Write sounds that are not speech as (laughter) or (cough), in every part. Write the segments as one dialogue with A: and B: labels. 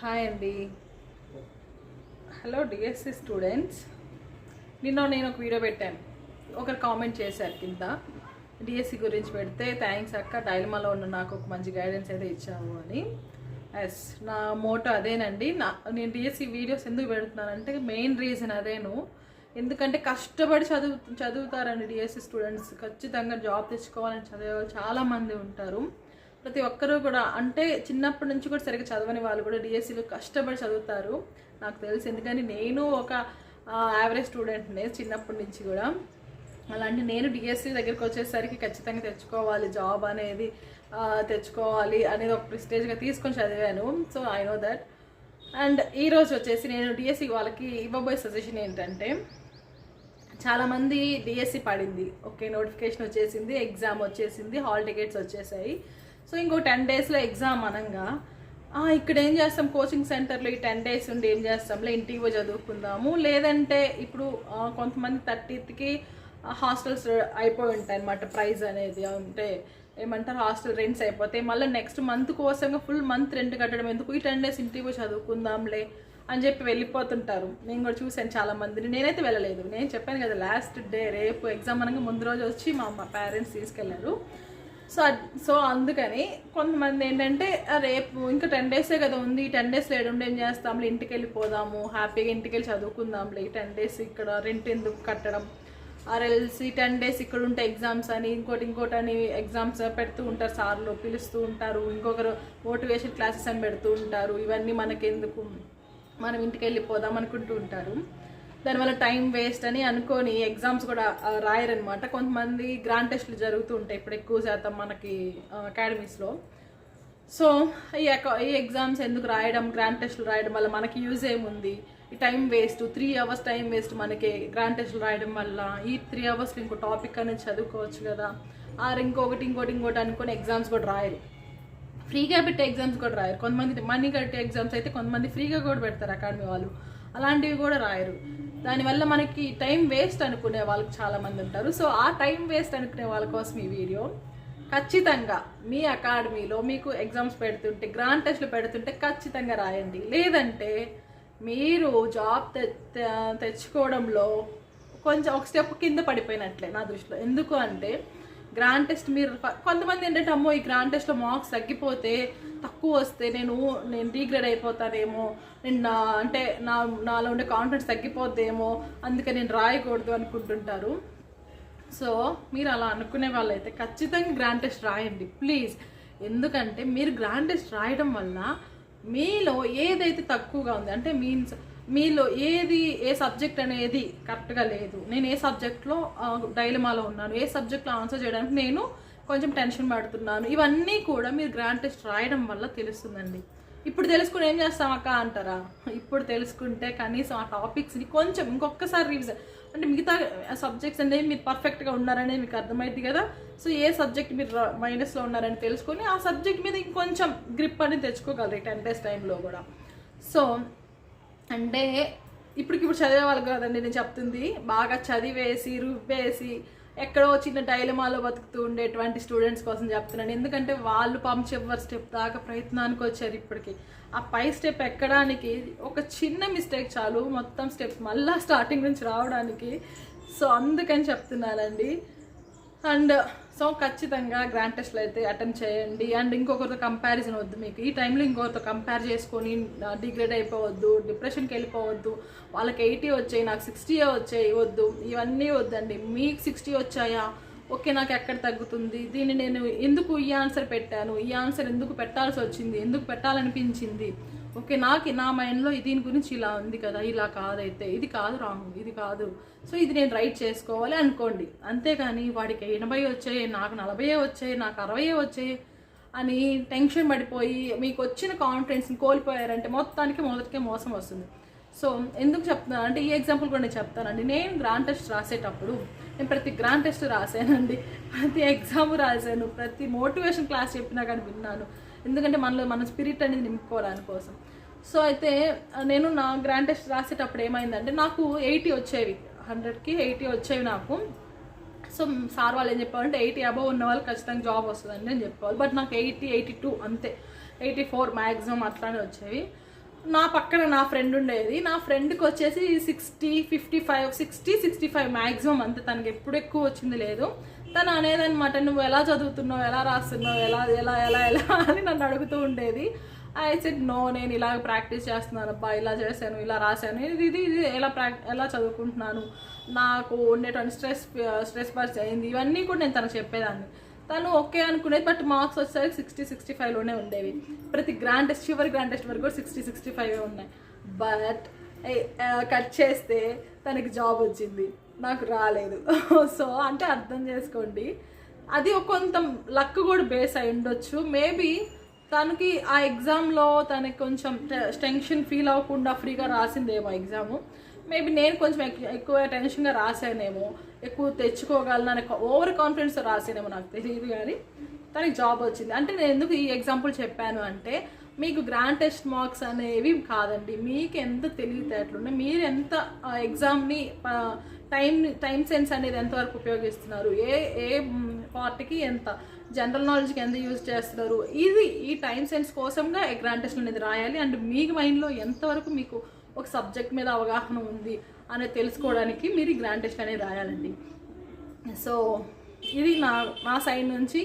A: Hi అండి hello DSC students నిన్న నేను ఒక వీడియో పెట్టాను. ఒకరు కామెంట్ చేశారు కింద డిఎస్సి గురించి పెడితే థ్యాంక్స్ అక్క డైలమాలో ఉన్న నాకు ఒక మంచి గైడెన్స్ అయితే ఇచ్చావు అని. ఎస్ నా మోటో అదేనండి. నా నేను డిఎస్సి వీడియోస్ ఎందుకు పెడుతున్నానంటే మెయిన్ రీజన్ అదేను. ఎందుకంటే కష్టపడి చదువు చదువుతారండి డిఎస్సి స్టూడెంట్స్ ఖచ్చితంగా జాబ్ తెచ్చుకోవాలని చదివే వాళ్ళు చాలామంది ఉంటారు. ప్రతి ఒక్కరూ కూడా అంటే చిన్నప్పటి నుంచి కూడా సరిగ్గా చదవని వాళ్ళు కూడా డిఎస్సిలో కష్టపడి చదువుతారు. నాకు తెలుసు. ఎందుకని నేను ఒక యావరేజ్ స్టూడెంట్నే చిన్నప్పటి నుంచి కూడా. అలాంటి నేను డిఎస్సి దగ్గరికి వచ్చేసరికి ఖచ్చితంగా తెచ్చుకోవాలి. జాబ్ అనేది తెచ్చుకోవాలి అనేది ఒక ప్రిస్టేజ్గా తీసుకొని చదివాను. So I know that and ఈరోజు వచ్చేసి నేను డిఎస్సి వాళ్ళకి ఇవ్వబోయే సజెషన్ ఏంటంటే చాలామంది డిఎస్సి పడింది. ఓకే నోటిఫికేషన్ వచ్చేసింది ఎగ్జామ్ వచ్చేసింది హాల్ టికెట్స్ వచ్చేసాయి. సో ఇంకో టెన్ డేస్లో ఎగ్జామ్ అనగా ఇక్కడ ఏం చేస్తాం? కోచింగ్ సెంటర్లో ఈ టెన్ డేస్ ఉండి ఏం చేస్తాంలే ఇంటికి పోయి చదువుకుందాము. లేదంటే ఇప్పుడు కొంతమంది థర్టీత్కి హాస్టల్స్ అయిపోయి ఉంటాయి అనమాట ప్రైజ్ అనేది. అంటే ఏమంటారు? హాస్టల్ రెంట్స్ అయిపోతాయి. మళ్ళీ నెక్స్ట్ మంత్ కోసంగా ఫుల్ మంత్ రెంట్ కట్టడం ఎందుకు? ఈ టెన్ డేస్ ఇంటికి పోయి చదువుకుందాంలే అని చెప్పి వెళ్ళిపోతుంటారు. నేను కూడా చూశాను చాలామందిని. నేనైతే వెళ్ళలేదు. నేను చెప్పాను కదా లాస్ట్ డే రేపు ఎగ్జామ్ అనగా ముందు రోజు వచ్చి మా మా పేరెంట్స్ తీసుకెళ్ళారు సో సో అందుకని కొంతమంది ఏంటంటే రేపు ఇంకా టెన్ డేసే కదా ఉంది టెన్ డేస్ లేడుండి ఏం చేస్తాంలే ఇంటికి వెళ్ళిపోదాము హ్యాపీగా ఇంటికి వెళ్ళి చదువుకుందాంలే టెన్ డేస్ ఇక్కడ రెంట్ ఎందుకు కట్టడం? ఆర్ఎల్సి టెన్ డేస్ ఇక్కడ ఉంటే ఎగ్జామ్స్ అని ఇంకోటి ఇంకోటి అని ఎగ్జామ్స్ పెడుతూ ఉంటారు సార్లు పిలుస్తూ ఉంటారు ఇంకొకరు మోటివేషన్ క్లాసెస్ అని పెడుతూ ఉంటారు ఇవన్నీ మనకెందుకు? మనం ఇంటికి వెళ్ళిపోదాం అనుకుంటూ ఉంటారు. దానివల్ల టైం వేస్ట్ అని అనుకొని ఎగ్జామ్స్ కూడా రాయరనమాట కొంతమంది గ్రాండ్ టెస్ట్లు జరుగుతూ ఉంటాయి ఇప్పుడు ఎక్కువ శాతం మనకి అకాడమీస్లో సో ఈ ఈ ఎగ్జామ్స్ ఎందుకు రాయడం గ్రాండ్ టెస్ట్లు రాయడం వల్ల మనకి యూజ్ ఏముంది? ఈ time waste three hours time waste మనకి గ్రాండ్ టెస్ట్లు రాయడం వల్ల. ఈ త్రీ అవర్స్ ఇంకో టాపిక్ అనేది చదువుకోవచ్చు కదా. ఆర్ ఇంకొకటి ఇంకోటి ఇంకోటి అనుకొని ఎగ్జామ్స్ కూడా రాయరు. ఫ్రీగా పెట్టే ఎగ్జామ్స్ కూడా రాయరు. కొంతమంది మనీ కట్టే ఎగ్జామ్స్ అయితే కొంతమంది ఫ్రీగా కూడా పెడతారు అకాడమీ వాళ్ళు. అలాంటివి కూడా రాయరు. దానివల్ల మనకి టైం వేస్ట్ అనుకునే వాళ్ళకి చాలామంది ఉంటారు. సో ఆ టైం వేస్ట్ అనుకునే వాళ్ళ కోసం ఈ వీడియో ఖచ్చితంగా మీ అకాడమీలో మీకు ఎగ్జామ్స్ పెడుతుంటే గ్రాండ్ టెస్ట్లు పెడుతుంటే ఖచ్చితంగా రాయండి. లేదంటే మీరు జాబ్ తె- తెచ్చుకోవడంలో కొంచెం ఒక స్టెప్ కింద పడిపోయినట్లే నా దృష్టిలో. ఎందుకు అంటే గ్రాండ్ టెస్ట్ మీరు కొంతమంది ఏంటంటే అమ్మో ఈ గ్రాండ్ టెస్ట్లో మార్క్స్ తగ్గిపోతే తక్కువ వస్తే నేను నేను డీగ్రేడ్ అయిపోతానేమో నేను నా అంటే నా నాలో ఉండే కాన్ఫిడెన్స్ తగ్గిపోద్దేమో అందుకే నేను రాయకూడదు అనుకుంటుంటారు. సో మీరు అలా అనుకునే వాళ్ళైతే ఖచ్చితంగా గ్రాండ్ టెస్ట్ రాయండి ప్లీజ్ ఎందుకంటే మీరు గ్రాండ్ టెస్ట్ రాయడం వల్ల మీలో ఏదైతే తక్కువగా ఉంది అంటే మీన్స్ మీలో ఏది ఏ సబ్జెక్ట్ అనేది కరెక్ట్గా లేదు. నేను ఏ సబ్జెక్ట్లో డైలమాలో ఉన్నాను ఏ సబ్జెక్ట్లో ఆన్సర్ చేయడానికి నేను కొంచెం టెన్షన్ పడుతున్నాను. ఇవన్నీ కూడా మీరు గ్రాండ్ టెస్ట్ రాయడం వల్ల తెలుస్తుందండి. ఇప్పుడు తెలుసుకుని ఏం చేస్తాం అక్క అంటారా? ఇప్పుడు తెలుసుకుంటే కనీసం ఆ టాపిక్స్ని కొంచెం ఇంకొకసారి రివిజన్ అంటే మిగతా సబ్జెక్ట్స్ అనేవి మీరు పర్ఫెక్ట్గా ఉన్నారనేది మీకు అర్థమైంది కదా? సో ఏ సబ్జెక్ట్ మీరు మైనస్లో ఉన్నారని తెలుసుకొని ఆ సబ్జెక్ట్ మీద ఇంకొంచెం గ్రిప్ అనేది తెచ్చుకోగలరు టెన్ డేస్ టైంలో కూడా. సో అంటే ఇప్పటికి ఇప్పుడు చదివే వాళ్ళు కాదండి నేను చెప్తుంది. బాగా చదివేసి రుబ్బేసి ఎక్కడో చిన్న డైలమాలో బతుకుతూ ఉండేటువంటి స్టూడెంట్స్ కోసం చెప్తున్నాను. ఎందుకంటే వాళ్ళు పంప్ చివరి స్టెప్ దాకా ప్రయత్నానికి వచ్చారు ఇప్పటికి. ఆ పై స్టెప్ ఎక్కడానికి ఒక చిన్న మిస్టేక్ చాలు. మొత్తం స్టెప్ మళ్ళీ స్టార్టింగ్ నుంచి రావడానికి. సో అందుకని చెప్తున్నానండి. అండ్ సో ఖచ్చితంగా గ్రాండ్ టెస్ట్లు అయితే అటెంప్ట్ చేయండి. అండ్ ఇంకొకరితో కంపారిజన్ వద్దు మీకు. ఈ టైంలో ఇంకొకరితో కంపేర్ చేసుకొని డిగ్రేడ్ అయిపోవద్దు డిప్రెషన్కి వెళ్ళిపోవద్దు. వాళ్ళకి ఎయిటీ వచ్చాయి నాకు సిక్స్టీ వచ్చాయి వద్దు. ఇవన్నీ వద్దండి. మీకు సిక్స్టీ వచ్చాయా? ఓకే నాకు ఎక్కడ తగ్గుతుంది? దీన్ని నేను ఎందుకు ఈ ఆన్సర్ పెట్టాను? ఈ ఆన్సర్ ఎందుకు పెట్టాల్సి వచ్చింది? ఎందుకు పెట్టాలనిపించింది? ఓకే నాకు నా మైండ్లో దీని గురించి ఇలా ఉంది కదా ఇలా కాదైతే ఇది కాదు రాంగ్ ఇది కాదు. సో ఇది నేను రైట్ చేసుకోవాలి అనుకోండి. అంతేకాని వాడికి ఎనభై వచ్చాయి నాకు నలభై వచ్చాయి నాకు అరవై వచ్చాయి అని టెన్షన్ పడిపోయి మీకు వచ్చిన కాన్ఫిడెన్స్ని కోల్పోయారంటే మొత్తానికి మొదటికే మోసం వస్తుంది. సో ఎందుకు చెప్తున్నాను అంటే ఈ ఎగ్జాంపుల్ కూడా నేను చెప్తానండి. నేను గ్రాండ్ టెస్ట్ రాసేటప్పుడు నేను ప్రతి గ్రాండ్ టెస్ట్ రాశానండి. ప్రతి ఎగ్జామ్ రాశాను. ప్రతి మోటివేషన్ క్లాస్ చెప్పినా కానీ విన్నాను. ఎందుకంటే మనలో మన స్పిరిట్ అనేది నింపుకోవడానికి కోసం. సో అయితే నేను నా గ్రాండ్ టెస్ట్ రాసేటప్పుడు ఏమైందంటే నాకు ఎయిటీ వచ్చేవి. హండ్రెడ్కి ఎయిటీ వచ్చేవి నాకు. సో సార్ వాళ్ళు ఏం చెప్పారంటే ఎయిటీ అబవ్ ఉన్న వాళ్ళు ఖచ్చితంగా జాబ్ వస్తుందండి అని చెప్పేవాళ్ళు. బట్ నాకు ఎయిటీ ఎయిటీ టూ అంతే. ఎయిటీ ఫోర్ మ్యాక్సిమం అట్లానే వచ్చేవి. నా పక్కన నా ఫ్రెండ్ ఉండేది. నా ఫ్రెండ్కి వచ్చేసి sixty fifty five sixty sixty five maximum అంతే. తనకి ఎప్పుడు ఎక్కువ వచ్చింది లేదు. తను అనేదన్నమాట నువ్వు ఎలా చదువుతున్నావు ఎలా రాస్తున్నావు ఎలా ఎలా ఎలా ఎలా అని నన్ను అడుగుతూ ఉండేది. ఐ సెడ్ నో నేను ఇలా ప్రాక్టీస్ చేస్తున్నాను అబ్బా ఇలా చేశాను ఇలా రాశాను. ఇది ఇది ఇది ఎలా ప్రాక్ ఎలా చదువుకుంటున్నాను? నాకు ఉండేటువంటి స్ట్రెస్ స్ట్రెస్ బర్స్ అయింది. ఇవన్నీ కూడా నేను తనకు చెప్పేదాన్ని. తను ఓకే అనుకునేది బట్ మార్క్స్ వచ్చేసరికి సిక్స్టీ సిక్స్టీ ఫైవ్లోనే ఉండేవి. ప్రతి గ్రాండ్ టెస్ట్ చివరి గ్రాండ్ టెస్ట్ వరకు కూడా సిక్స్టీ సిక్స్టీ ఫైవ్ ఉన్నాయి. బట్ కట్ చేస్తే తనకి జాబ్ వచ్చింది. నాకు రాలేదు. (laughs) సో అంటే అర్థం చేసుకోండి. అది ఒక కొంత లక్ కూడా బేస్ అయి ఉండొచ్చు. మేబీ తనకి ఆ ఎగ్జామ్లో తనకి కొంచెం టెన్షన్ ఫీల్ అవ్వకుండా ఫ్రీగా రాసిందేమో ఎగ్జాము మేబీ నేను కొంచెం ఎక్కువ టెన్షన్గా రాసానేమో ఎక్కువ తెచ్చుకోగలను అనే ఓవర్ కాన్ఫిడెన్స్ రాసానేమో నాకు తెలియదు కానీ. తనకి జాబ్ వచ్చింది. అంటే నేను ఎందుకు ఈ ఎగ్జాంపుల్ చెప్పాను అంటే మీకు గ్రాండ్ టెస్ట్ మార్క్స్ అనేవి కాదండి. మీకు ఎంత తెలివితేటలున్నాయి మీరు ఎంత ఎగ్జామ్ని టైం టైం సెన్స్ అనేది ఎంతవరకు ఉపయోగిస్తున్నారు ఏ ఏ పార్ట్కి ఎంత జనరల్ నాలెడ్జ్కి ఎంత యూజ్ చేస్తున్నారు ఇది ఈ టైం సెన్స్ కోసంగా గ్రాండ్ టెస్ట్ అనేది రాయాలి. అండ్ మీ మైండ్లో ఎంతవరకు మీకు ఒక సబ్జెక్ట్ మీద అవగాహన ఉంది అనేది తెలుసుకోవడానికి మీరు ఈ గ్రాండ్ టెస్ట్ అనేది రాయాలండి. సో ఇది నా నా సైడ్ నుంచి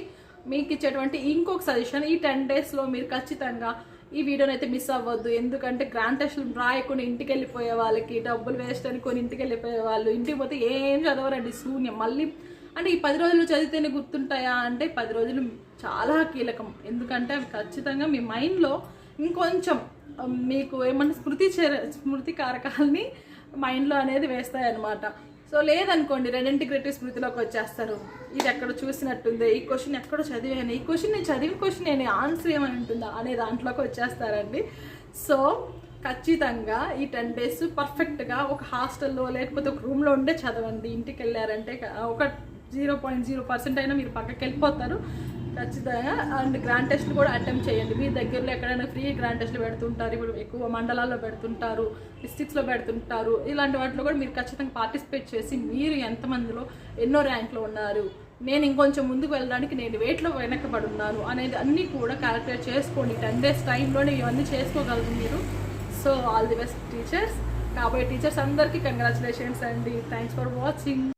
A: మీకు ఇచ్చేటువంటి ఇంకొక సజెషన్ ఈ టెన్ డేస్లో మీరు ఖచ్చితంగా ఈ వీడియోని అయితే మిస్ అవ్వద్దు. ఎందుకంటే గ్రాండ్ టెస్ట్లు రాయకుండా ఇంటికి వెళ్ళిపోయే వాళ్ళకి డబ్బులు వేస్ట్ అనుకొని ఇంటికి వెళ్ళిపోయే వాళ్ళు ఇంటికి పోతే ఏం చదవరండి? శూన్యం. మళ్ళీ అంటే ఈ పది రోజులు చదివితేనే గుర్తుంటాయా అంటే పది రోజులు చాలా కీలకం. ఎందుకంటే అవి ఖచ్చితంగా మీ మైండ్లో ఇంకొంచెం మీకు ఏమన్నా స్మృతి చే- స్మృతి కారకాలని మైండ్లో అనేది వేస్తాయి అన్నమాట సో లేదనుకోండి రెండింటిగ్రేటివ్ స్మృతిలోకి వచ్చేస్తారు. ఇది ఎక్కడ చూసినట్టుంది? ఈ క్వశ్చన్ ఎక్కడ చదివాను? ఈ క్వశ్చన్ నేను చదివిన క్వశ్చన్ నేను ఆన్సర్ ఏమని ఉంటుందా? అనే దాంట్లోకి వచ్చేస్తారండి. సో ఖచ్చితంగా ఈ టెన్ డేస్ పర్ఫెక్ట్గా ఒక హాస్టల్లో లేకపోతే ఒక రూమ్లో ఉండే చదవండి. ఇంటికి వెళ్ళారంటే ఒక జీరో పాయింట్ జీరో పర్సెంట్ అయినా మీరు పక్కకి వెళ్ళిపోతారు. ఖచ్చితంగా అండ్ గ్రాండ్ టెస్ట్లు కూడా అటెంప్ట్ చేయండి. మీ దగ్గరలో ఎక్కడైనా ఫ్రీ గ్రాండ్ టెస్ట్లు పెడుతుంటారు. ఇప్పుడు ఎక్కువ మండలాల్లో పెడుతుంటారు డిస్ట్రిక్ట్స్లో పెడుతుంటారు. ఇలాంటి వాటిలో కూడా మీరు ఖచ్చితంగా పార్టిసిపేట్ చేసి మీరు ఎంతమందిలో ఎన్నో ర్యాంక్లో ఉన్నారు? నేను ఇంకొంచెం ముందుకు వెళ్ళడానికి నేను వెయిట్లో వెనకబడి ఉన్నాను అనేది అన్నీ కూడా క్యాలిక్యులేట్ చేసుకోండి. టెన్ డేస్ టైంలోనే ఇవన్నీ చేసుకోగలరు మీరు. So all the best teachers. కాబోయే టీచర్స్ అందరికీ కంగ్రాచులేషన్స్ అండి. Thanks for watching.